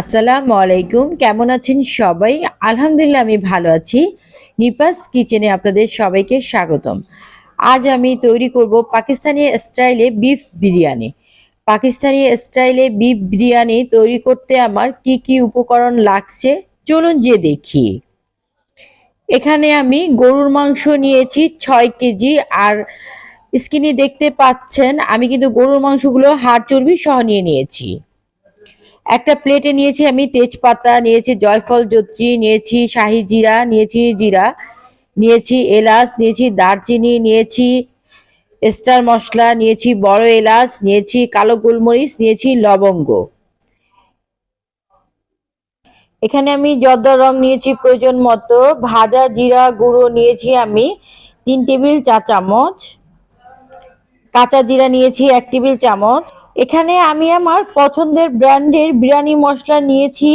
আসসালামু আলাইকুম, কেমন আছেন সবাই? আলহামদুলিল্লাহ, আমি ভালো আছি। নিপাস কিচেনে আপনাদের সবাইকে স্বাগতম। আজ আমি তৈরি করব পাকিস্তানি স্টাইলে বিফ বিরিয়ানি। পাকিস্তানি স্টাইলে বিফ বিরিয়ানি তৈরি করতে আমার কি কি উপকরণ লাগছে? চলুন যে দেখি। এখানে আমি গরুর মাংস নিয়েছি ছয় কেজি আর স্কিনি দেখতে পাচ্ছেন, আমি কিন্তু গরুর মাংসগুলো হাড় চর্বি সহ নিয়ে নিয়েছি। একটা প্লেটে নিয়েছি আমি তেজপাতা, নিয়েছি জয়ফল জত্রি, নিয়েছি শাহি জিরা, নিয়েছি জিরা, নিয়েছি এলাচ, নিয়েছি দারচিনি, নিয়েছি স্টার মশলা, নিয়েছি বড় এলাচ, নিয়েছি কালো গোলমরিচ, নিয়েছি লবঙ্গ। এখানে আমি জর্দা রং নিয়েছি প্রয়োজন মতো, ভাজা জিরা গুঁড়ো নিয়েছি আমি তিন টেবিল চা চামচ কাঁচা জিরা নিয়েছি এক টেবিল চামচ এখানে আমি আমার পছন্দের ব্র্যান্ডের বিরিয়ানি মশলা নিয়েছি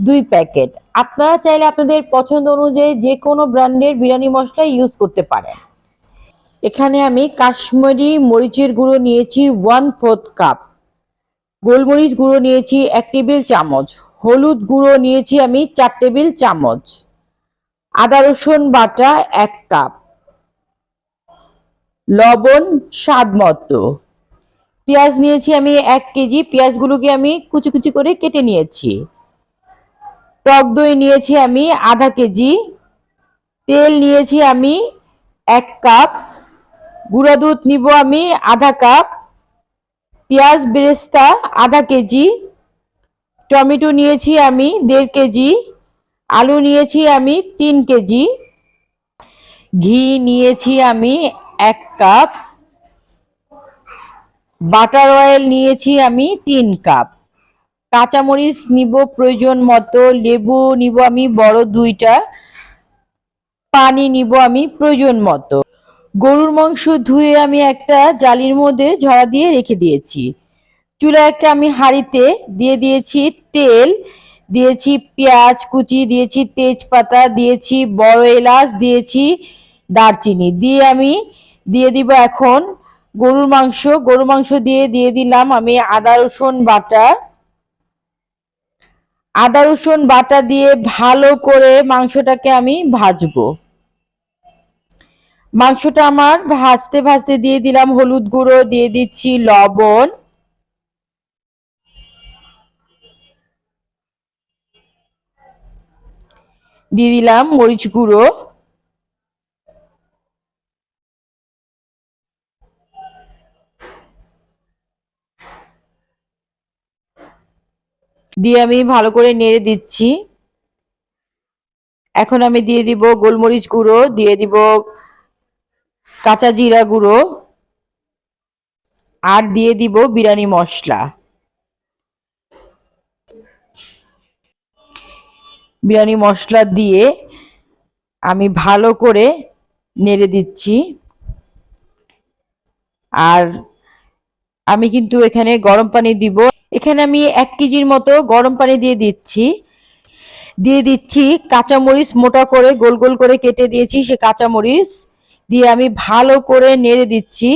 দুই প্যাকেট। আপনারা চাইলে আপনাদের পছন্দ অনুযায়ী যে কোনো ব্র্যান্ডের বিরিয়ানি মশলা ইউজ করতে পারেন। এখানে আমি কাশ্মীরি মরিচের গুঁড়ো নিয়েছি ওয়ান ফোর্থ কাপ। গোলমরিচ গুঁড়ো নিয়েছি এক টেবিল চামচ। হলুদ গুঁড়ো নিয়েছি আমি চার টেবিল চামচ। আদা রসুন বাটা এক কাপ। লবণ স্বাদ মতো পেঁয়াজ নিয়েছি আমি এক কেজি, পেঁয়াজগুলোকে আমি কুচি কুচি করে কেটে নিয়েছি। টক দই নিয়েছি আমি আধা কেজি, তেল নিয়েছি আমি এক কাপ, গুঁড়া দুধ নিব আমি আধা কাপ, পেঁয়াজ বেরেস্তা আধা কেজি, টমেটো নিয়েছি আমি দেড় কেজি, আলু নিয়েছি আমি তিন কেজি, ঘি নিয়েছি আমি এক কাপ বাটার অয়েল নিয়েছি আমি তিন কাপ। কাঁচামরিচ নিব প্রয়োজন মতো, লেবু নিব আমি বড় দুইটা, পানি নিব আমি প্রয়োজন মতো। গরুর মাংস ধুয়ে আমি একটা জালির মধ্যে ঝরা দিয়ে রেখে দিয়েছি। চুলা একটা আমি হাঁড়িতে দিয়ে দিয়েছি তেল, দিয়েছি পেঁয়াজ কুচি, দিয়েছি তেজপাতা, দিয়েছি বড় এলাচ, দিয়েছি দারচিনি। দিয়ে আমি দিয়ে দিব এখন গরুর মাংস গরুর মাংস দিয়ে দিয়ে দিলাম আমি আদা, রসুন, বাটা। আদা, রসুন, বাটা দিয়ে ভালো করে মাংসটাকে আমি ভাজবো। মাংসটা আমার ভাজতে ভাজতে দিয়ে দিলাম হলুদ গুঁড়ো, দিয়ে দিচ্ছি লবণ। দিয়ে দিলাম মরিচ গুঁড়ো। দিয়ে আমি ভালো করে নেড়ে দিচ্ছি। এখন আমি দিয়ে দিব গোলমরিচ গুঁড়ো, দিয়ে দিব কাঁচা জিরা গুঁড়ো, আর দিয়ে দিব বিরিয়ানি মশলা। বিরিয়ানি মশলা দিয়ে আমি ভালো করে নেড়ে দিচ্ছি। আর আমি কিন্তু এখানে গরম পানি দিব। এখানে আমি এক কেজির মতো গরম পানি দিয়ে দিচ্ছি। দিয়ে দিচ্ছি কাঁচামরিচ মোটা করে গোল গোল করে কেটে দিয়েছি সে কাঁচামরিচ। দিয়ে আমি ভালো করে নেড়ে দিচ্ছি।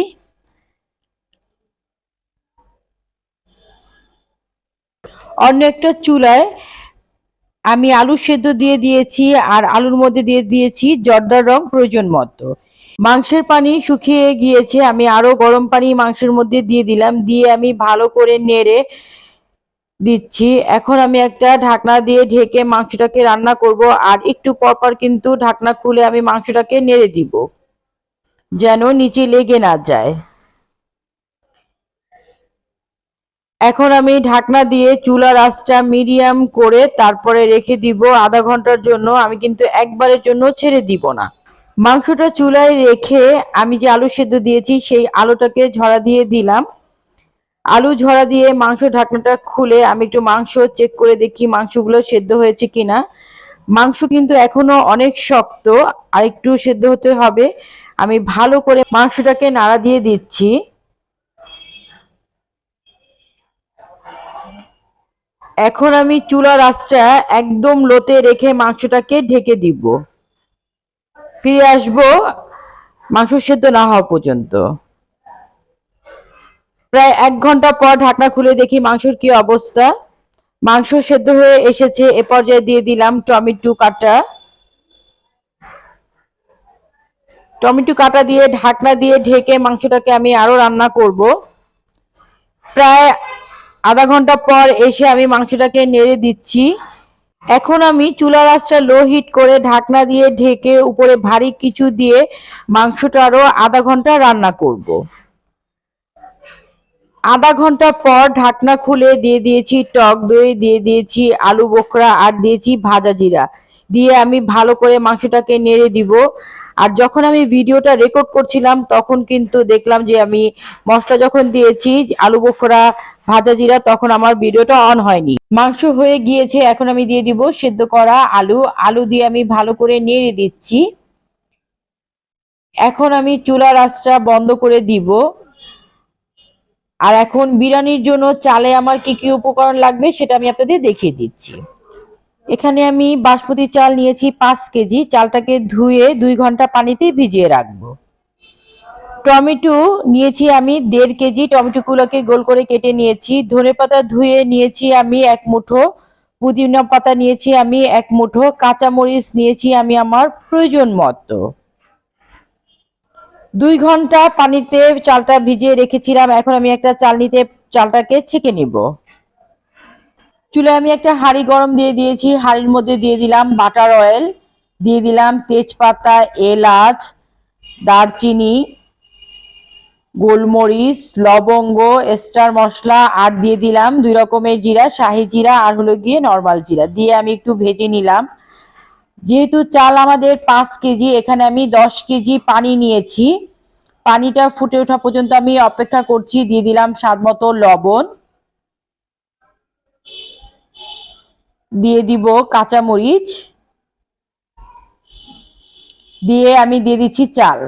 অন্য একটা চুলায় আমি আলু সেদ্ধ দিয়ে দিয়েছি আর আলুর মধ্যে দিয়ে দিয়েছি জর্দার রং প্রয়োজন মতো। মাংসের পানি শুকিয়ে গিয়েছে, আমি আরও গরম পানি মাংসের মধ্যে দিয়ে দিলাম, দিয়ে আমি ভালো করে নেড়ে দিচ্ছি। এখন আমি একটা ঢাকনা দিয়ে ঢেকে মাংসটাকে রান্না করব, আর একটু পরপর কিন্তু ঢাকনা খুলে আমি মাংসটাকে নেড়ে দিব, যেন নিচে লেগে না যায়। এখন আমি ঢাকনা দিয়ে চুলার আঁচটা মিডিয়াম করে তারপরে রেখে দিব, আধা ঘণ্টার জন্য, আমি কিন্তু একবারের জন্য ছেড়ে দিব না। মাংসটা চুলায় রেখে আমি যে আলু সেদ্ধ দিয়েছি, সেই আলুটাকে ঝরা দিয়ে দিলাম। আলু ঝরা দিয়ে মাংস ঢাকনাটা খুলে আমি একটু মাংস চেক করে দেখি মাংসগুলো সেদ্ধ হয়েছে কিনা। মাংস কিন্তু এখনও অনেক শক্ত, আর একটু সেদ্ধ হতে হবে। আমি ভালো করে মাংসটাকে নাড়া দিয়ে দিচ্ছি। এখন আমি চুলার আঁচটা একদম লোতে রেখে মাংসটাকে ঢেকে দিব। ফিরে আসব, মাংস সেদ্ধ না হওয়া পর্যন্ত। প্রায় এক ঘণ্টা পর ঢাকনা খুলে দেখি মাংসের কি অবস্থা। মাংস সেদ্ধ হয়ে এসেছে, এ পর্যায়ে দিয়ে দিলাম টমেটো কাটা। টমেটো কাটা দিয়ে ঢাকনা দিয়ে ঢেকে মাংসটাকে আমি আরও রান্না করব। প্রায় আধা ঘণ্টা পর এসে আমি মাংসটাকে নেড়ে দিচ্ছি। এখন আমি চুলার আঁচটা লো হিট করে ঢাকনা দিয়ে ঢেকে উপরে ভারী কিছু দিয়ে মাংসটা আরও আধা ঘণ্টা রান্না করব। আধা ঘণ্টা পর ঢাকনা খুলে দিয়ে দিয়েছি টক দই, দিয়ে দিয়েছি আলু বোকরা আর দিয়েছি ভাজা জিরা। দিয়ে আমি ভালো করে মাংসটাকে নেড়ে দিব। আর যখন আমি ভিডিওটা রেকর্ড করছিলাম, তখন কিন্তু দেখলাম যে আমি মশলা যখন দিয়েছি, আলু বোখরা ভাজা জিরা তখন আমার ভিডিওটা অন হয়নি। মাংস হয়ে গিয়েছে, এখন আমি দিয়ে দিব সেদ্ধ করা আলু। আলু দিয়ে আমি ভালো করে নেড়ে দিচ্ছি। এখন আমি চুলার আঁচটা বন্ধ করে দিব। আর এখন বিরিয়ানির জন্য চালে আমার কি কি উপকরণ লাগবে সেটা আমি আপনাদের দেখিয়ে দিচ্ছি। এখানে আমি বাসমতি চাল নিয়েছি পাঁচ কেজি। চালটাকে ধুয়ে দুই ঘণ্টা পানিতে ভিজিয়ে রাখব। টমেটো নিয়েছি আমি দেড় কেজি, টমেটোগুলোকে গোল করে কেটে নিয়েছি। ধনে পাতা ধুয়ে নিয়েছি আমি এক মুঠো, পুদিনা পাতা নিয়েছি আমি এক মুঠো, কাঁচামরিচ নিয়েছি আমি আমার প্রয়োজন মতো। দুই ঘণ্টা পানিতে চালটা ভিজিয়ে রেখেছিলাম, এখন আমি একটা চালনিতে চালটাকে ছেঁকে নিব। চুলে আমি একটা হাঁড়ি গরম দিয়ে দিয়েছি, হাঁড়ির মধ্যে দিয়ে দিলাম বাটার অয়েল, দিয়ে দিলাম তেজপাতা, এলাচ, দারচিনি গোলমরিচ, লবঙ্গ স্টার মশলা, আর দিয়ে দিলাম দুই রকমের জিরা, শাহি জিরা আর হলো গিয়ে নর্মাল জিরা। দিয়ে আমি একটু ভেজে নিলাম। যেহেতু চাল আমাদের পাঁচ কেজি, এখানে আমি দশ কেজি পানি নিয়েছি। পানিটা ফুটে ওঠা পর্যন্ত আমি অপেক্ষা করছি। দিয়ে দিলাম স্বাদ মতো লবণ। দিয়ে দিব কাঁচামরিচ। দিয়ে আমি দিয়ে দিচ্ছি চাল।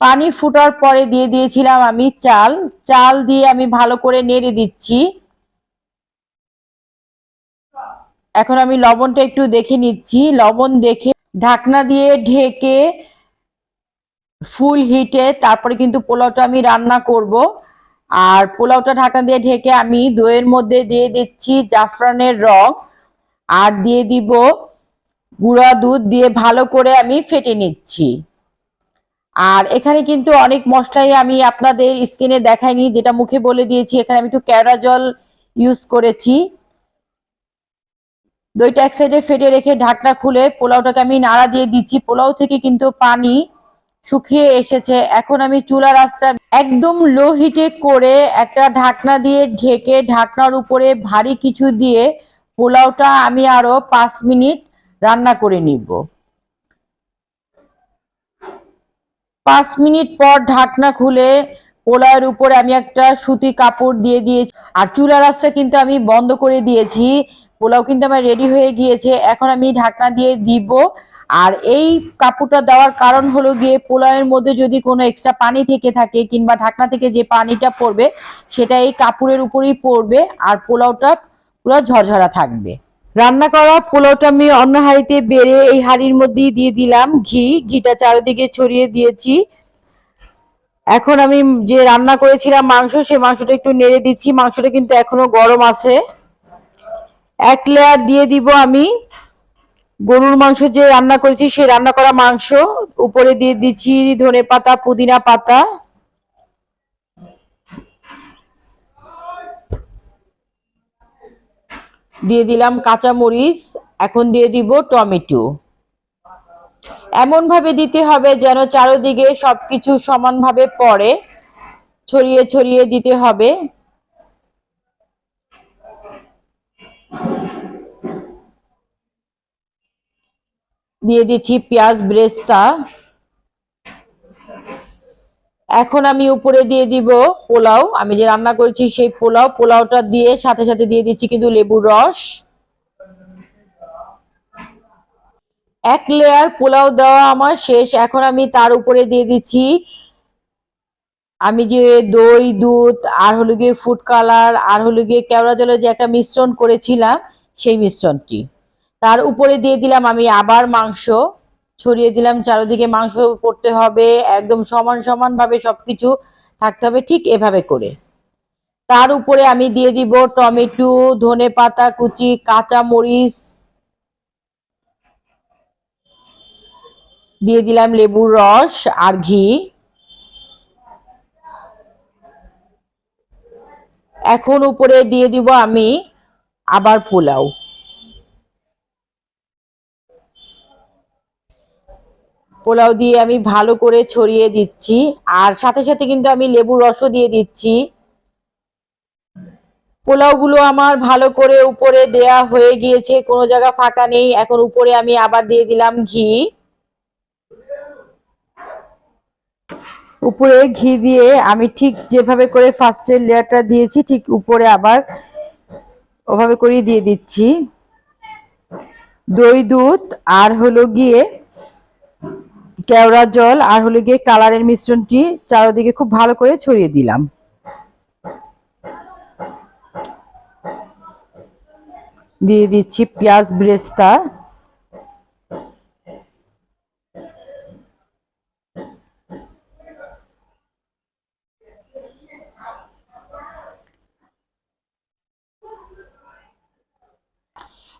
পানি ফুটার পরে দিয়ে দিয়েছিলাম আমি চাল। চাল দিয়ে আমি ভালো করে নেড়ে দিচ্ছি। এখন আমি লবণটা একটু দেখে নিচ্ছি। লবণ দেখে ঢাকনা দিয়ে ঢেকে ফুল হিটে তারপরে কিন্তু পোলাওটা আমি রান্না করব। আর পোলাওটা ঢাকনা দিয়ে ঢেকে আমি দইয়ের মধ্যে দিয়ে দিচ্ছি জাফরানের রং। আর দিয়ে দিব গুঁড়া দুধ দিয়ে ভালো করে আমি ফেটে নিচ্ছি। আর এখানে কিন্তু অনেক মশলাই আমি আপনাদের স্কিনে দেখাইনি, যেটা মুখে বলে দিয়েছি। এখানে আমি একটু ক্যারা জল ইউজ করেছি। দইটা এক সাইডে ফেটে রেখে ঢাকনা খুলে পোলাওটাকে আমি নাড়া দিয়ে দিচ্ছি। পোলাও থেকে কিন্তু পানি শুকিয়ে এসেছে। এখন আমি চুলার আঁচটা একদম লো হিটে করে একটা ঢাকনা দিয়ে ঢেকে ঢাকনার উপরে ভারী কিছু দিয়ে পোলাওটা আমি আরও পাঁচ মিনিট রান্না করে নিব। পাঁচ মিনিট পর ঢাকনা খুলে পোলাওয়ের উপরে আমি একটা সুতি কাপড় দিয়ে দিয়েছি। আর চুলার আঁচটা কিন্তু আমি বন্ধ করে দিয়েছি। পোলাও কিন্তু আমার রেডি হয়ে গিয়েছে। এখন আমি ঢাকনা দিয়ে দিব। আর এই কাপড়টা দেওয়ার কারণ হলো গিয়ে পোলাওয়ের মধ্যে যদি কোনো এক্সট্রা পানি থেকে থাকে কিংবা ঢাকনা থেকে যে পানিটা পড়বে, সেটা এই কাপড়ের উপরেই পড়বে। আর পোলাওটা পুরো ঝরঝরা থাকবে। রান্না করা পোলাওটা আমি অন্য হাঁড়িতে বেড়ে এই হাঁড়ির মধ্যেই দিয়ে দিলাম ঘি। ঘিটা চারিদিকে ছড়িয়ে দিয়েছি। এখন আমি যে রান্না করেছিলাম মাংস সেই মাংসটা একটু নেড়ে দিচ্ছি। মাংসটা কিন্তু এখনও গরম আছে। এক লেয়ার দিয়ে দিব আমি। গরুর মাংস যে রান্না করেছি সেই রান্না করা মাংস। উপরে দিয়ে দিচ্ছি ধনে পাতা পুদিনা পাতা। দিয়ে দিলাম কাঁচা মরিচ এখন দিয়ে দিব টমেটো। এমন ভাবে দিতে হবে যেন চারোদিকে সবকিছু সমানভাবে পড়ে, ছড়িয়ে ছড়িয়ে দিতে হবে। দিয়ে দিচ্ছি পেঁয়াজ ব্রেস্তা। এখন আমি উপরে দিয়ে দিব পোলাও। আমি যে রান্না করেছি সেই পোলাও, পোলাওটা দিয়ে সাথে সাথে দিয়ে দিচ্ছি কিন্তু লেবুর রস। এক লেয়ার পোলাও দেওয়া আমার শেষ। এখন আমি তার উপরে দিয়ে দিচ্ছি আমি যে দই, দুধ, আর হলো গিয়ে ফুড কালার আর হলো গিয়ে কেওড়া জলের যে একটা মিশ্রণ করেছিলাম, সেই মিশ্রণটি। তার উপরে দিয়ে দিলাম আমি আবার মাংস। ছড়িয়ে দিলাম, চারিদিকে মাংস পড়তে হবে, একদম সমান সমান ভাবে সবকিছু থাকতে হবে ঠিক এভাবে করে। তার উপরে আমি দিয়ে দিব টমেটো, ধনে পাতা কুচি, কাঁচা মরিচ, দিয়ে দিলাম লেবুর রস আর ঘি। এখন উপরে দিয়ে দিব আমি আবার পোলাও। পোলাও দিয়ে আমি ভালো করে ছড়িয়ে দিচ্ছি। আর সাথে সাথে কিন্তু আমি লেবুর রসও দিয়ে দিচ্ছি। পোলাওগুলো আমার ভালো করে উপরে দেয়া হয়ে গিয়েছে, কোনো জায়গা ফাঁকা নেই। এখন উপরে আমি আবার দিয়ে দিলাম ঘি। উপরে ঘি দিয়ে আমি ঠিক যেভাবে করে ফার্স্টের লেয়ারটা দিয়েছি, ঠিক উপরে আবার ওভাবে করেই দিয়ে দিচ্ছি। দই দুধ আর হলো গিয়ে কেওড়া জল আর হলো গিয়ে কালারের মিশ্রণটি চারোদিকে খুব ভালো করে ছড়িয়ে দিলাম। দিয়ে দিচ্ছি পেঁয়াজ ব্রেস্তা।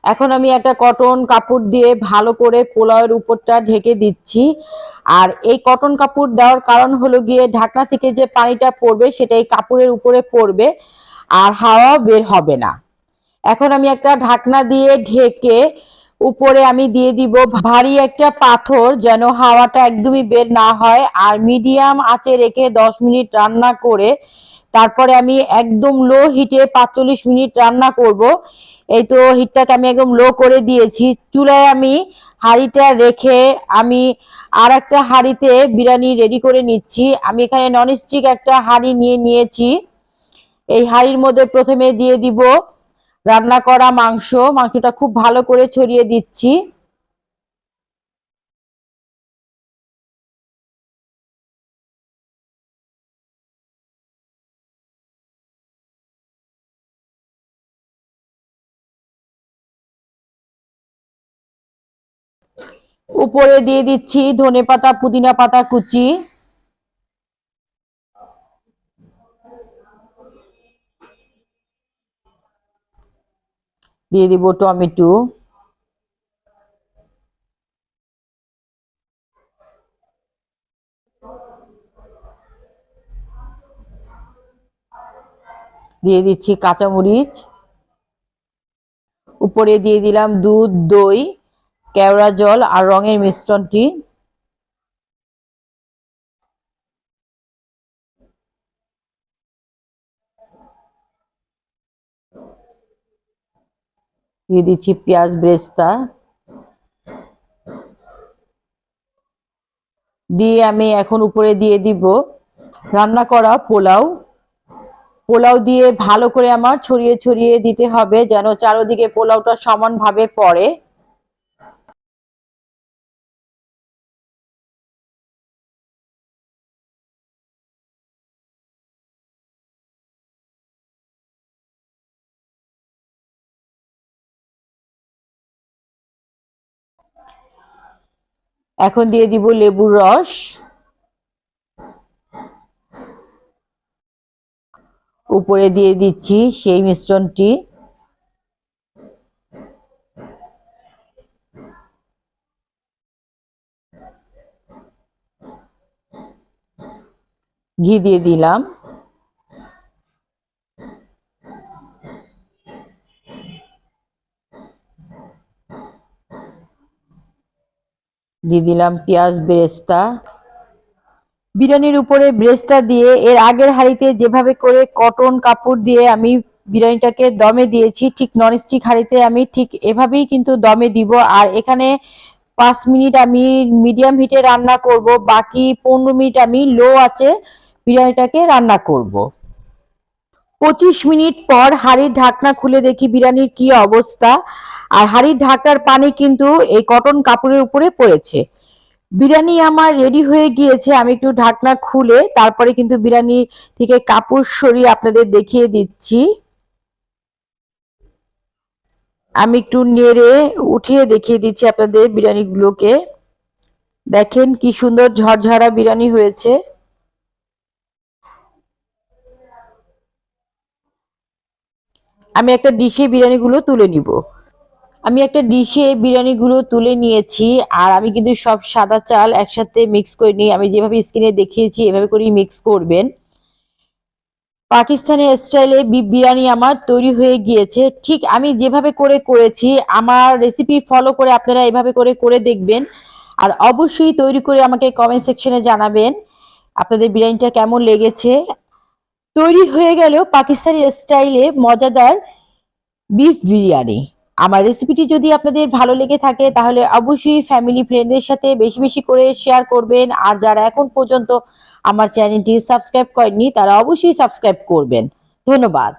এখন আমি একটা কটন কাপড় দিয়ে ভালো করে পোলাওয়ের উপরটা ঢেকে দিচ্ছি। আর এই কটন কাপড় দেওয়ার কারণ হলো গিয়ে ঢাকনা থেকে যে পানিটা পড়বে সেটা এই কাপড়ের উপরে পড়বে আর হাওয়া বের হবে না। এখন আমি একটা ঢাকনা দিয়ে ঢেকে উপরে আমি দিয়ে দিব ভারী একটা পাথর যেন হাওয়াটা একদমই বের না হয় আর মিডিয়াম আঁচে রেখে দশ মিনিট রান্না করে তারপরে আমি একদম লো হিটে পাঁচচল্লিশ মিনিট রান্না করব। এই তো হিটটাকে আমি একদম লো করে দিয়েছি। চুলায় আমি হাঁড়িটা রেখে আমি আর একটা হাঁড়িতে বিরিয়ানি রেডি করে নিচ্ছি। আমি এখানে ননস্টিক একটা হাঁড়ি নিয়ে নিয়েছি। এই হাঁড়ির মধ্যে প্রথমে দিয়ে দিব রান্না করা মাংস। মাংসটা খুব ভালো করে ছড়িয়ে দিচ্ছি। উপরে দিয়ে দিচ্ছি ধনে পাতা, পুদিনা পাতা, কুচি। দিয়ে দিব টমেটো। দিয়ে দিচ্ছি কাঁচামরিচ। উপরে দিয়ে দিলাম দুধ, দই। কেওড়া জল আর রঙের মিশ্রণটি। দিয়ে দিচ্ছি পেঁয়াজ ব্রেস্তা। দিয়ে আমি এখন উপরে দিয়ে দিব রান্না করা পোলাও। পোলাও দিয়ে ভালো করে আমার ছড়িয়ে ছড়িয়ে দিতে হবে যেন চারোদিকে পোলাওটা সমানভাবে পড়ে। এখন দিয়ে দিব লেবুর রস। উপরে দিয়ে দিচ্ছি সেই মিশ্রণটি। ঘি দিয়ে দিলাম। দিয়ে দিলাম পেঁয়াজ বেরেস্তা বিরিয়ানির উপরে ব্রেস্তা দিয়ে এর আগের হাঁড়িতে যেভাবে করে কটন কাপড় দিয়ে আমি বিরিয়ানিটাকে দমে দিয়েছি, ঠিক ননস্টিক হাঁড়িতে আমি ঠিক এভাবেই কিন্তু দমে দিব আর এখানে পাঁচ মিনিট আমি মিডিয়াম হিটে রান্না করব, বাকি পনেরো মিনিট আমি লো আছে বিরিয়ানিটাকে রান্না করব। পঁচিশ মিনিট পর হাঁড়ির ঢাকনা খুলে দেখি বিরিয়ানির কি অবস্থা। আর হাঁড়ির ঢাকনার পানি কিন্তু এই কটন কাপড়ের উপরে পড়েছে। বিরিয়ানি আমার রেডি হয়ে গিয়েছে, আমি একটু ঢাকনা খুলে তারপরে কিন্তু বিরিয়ানি থেকে কাপড় সরিয়ে আপনাদের দেখিয়ে দিচ্ছি। আমি একটু নেড়ে উঠিয়ে দেখিয়ে দিচ্ছি আপনাদের বিরিয়ানিগুলোকে। দেখেন কি সুন্দর ঝরঝরা বিরিয়ানি হয়েছে। আমি একটা ডিশে বিরিয়ানিগুলো তুলে নিব। আমি একটা ডিশে বিরিয়ানিগুলো তুলে নিয়েছি আর আমি কিন্তু সব সাদা চাল একসাথে মিক্স করে নিই। আমি যেভাবে স্ক্রিনে দেখিয়েছি, এভাবে করেই মিক্স করবেন। পাকিস্তানি স্টাইলে বিরিয়ানি আমার তৈরি হয়ে গিয়েছে। ঠিক আমি যেভাবে করে করেছি, আমার রেসিপি ফলো করে আপনারা এভাবে করে করে দেখবেন। আর অবশ্যই তৈরি করে আমাকে কমেন্ট সেকশনে জানাবেন আপনাদের বিরিয়ানিটা কেমন লেগেছে। তৈরি হয়ে গেল পাকিস্তানি স্টাইলে মজাদার বিফ বিরিয়ানি। আমার রেসিপিটি যদি আপনাদের ভালো লেগে থাকে, তাহলে অবশ্যই ফ্যামিলি ফ্রেন্ডদের সাথে বেশি বেশি করে শেয়ার করবেন। আর যারা এখন পর্যন্ত আমার চ্যানেলটি সাবস্ক্রাইব করেননি, তারা অবশ্যই সাবস্ক্রাইব করবেন। ধন্যবাদ।